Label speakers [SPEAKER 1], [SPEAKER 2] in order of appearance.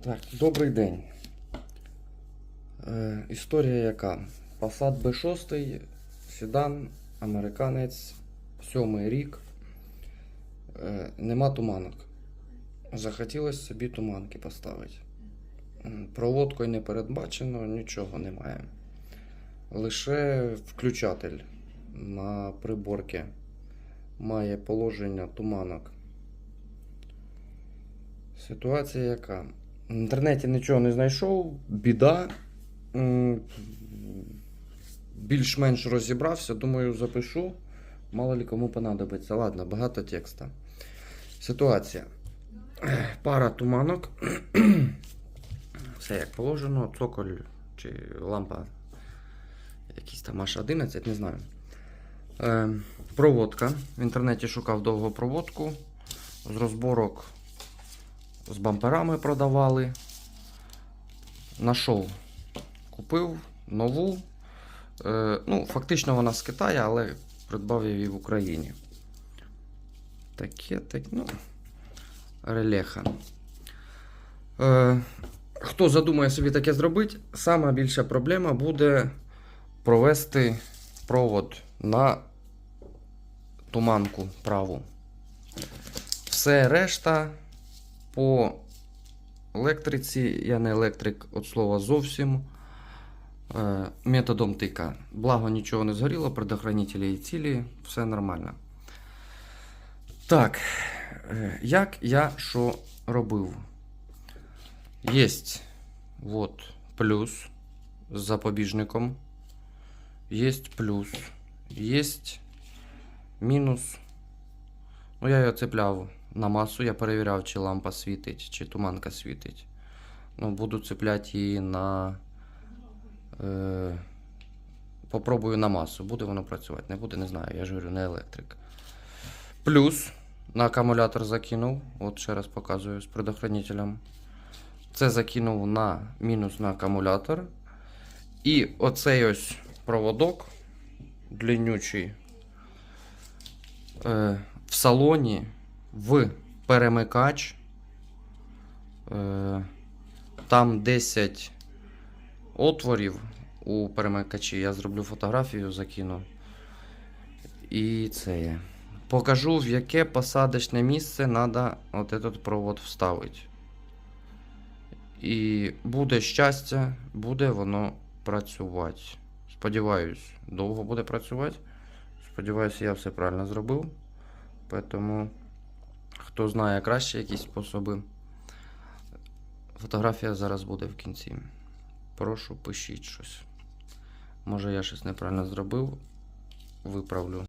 [SPEAKER 1] Так, добрий день. Е, історія яка? Passat B6, седан, американець, сьомий рік. Е, нема туманок. Захотілося собі туманки поставити. Проводкою не передбачено, нічого немає. Лише включатель на приборці має положення туманок. Ситуація яка? В інтернеті нічого не знайшов, біда. Більш-менш розібрався, думаю, запишу. Мало ли кому понадобиться. Ладно, багато текста. Ситуація. Пара туманок. Все як положено, цоколь чи лампа. Якийсь там H11, не знаю. Е, проводка. В інтернеті шукав довго проводку. З розборок з бамперами продавали. Нашов, купив нову. Е, ну, фактично вона з Китаю, але придбав я її в Україні. Таке, так, ну, релеха. Е, хто задумає собі таке зробити, сама більша проблема буде провести провод на туманку праву. Все решта по електриці, я не електрик від слова зовсім. Е, методом тика. Благо нічого не згоріло, предохранителі і цілі, все нормально. Так, е, як я що робив? Єсть вот плюс з запобіжником. Єсть плюс. Єсть мінус. Ну, я його цепляв на масу, я перевіряв, чи лампа світить, чи туманка світить. Ну, буду цепляти її на. Е, попробую на масу. Буде воно працювати, не буде, не знаю. Я ж говорю, не електрик. Плюс на акумулятор закинув. От ще раз показую з предохранителем. Це закинув на мінус на акумулятор. І оцей ось проводок длиннючий е, в салоні в перемикач. Е, там 10 отворів у перемикачі. Я зроблю фотографію, закину. І це є. Покажу, в яке посадочне місце треба от этот провод вставити. І буде щастя, буде воно працювати. Сподіваюсь, довго буде працювати. Сподіваюся, я все правильно зробив. Тому, хто знає краще якісь способи, фотографія зараз буде в кінці. Прошу, пишіть щось. Може я щось неправильно зробив. Виправлю.